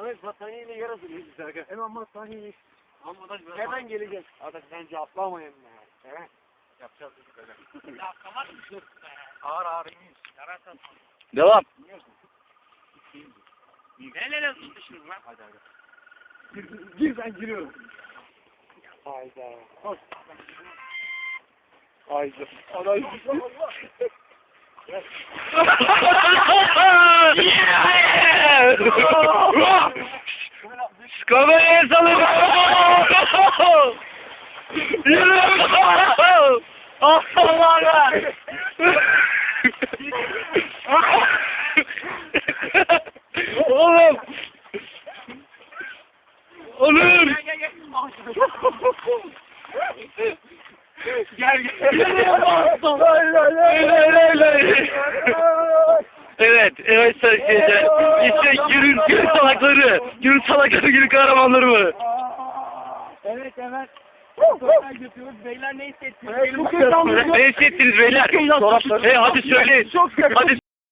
Samet battaniyeyle yer hazırlıyoruz Serkan. Hemen da Hemen geleceğim. Adaş bence atlamayın be. Evet. Yapacağız dedik öyle. Ya kapat mısın? Ağır ağır iniyoruz. Yaratan. Devam. El ele tutuşuruz lan. Hadi hadi. Gir ben giriyorum. Hayda. Haydi. Aday. Kameraya salın. Yürü. Aslanlar. Oğlum. Onur. Gel gel. Evet, evet seyirciler. İşte günün, günün salakları, günün kahramanları mı? Evet evet. Beyler ne hissettiniz? Ne hissettiniz beyler? E hadi söyleyin. Hadi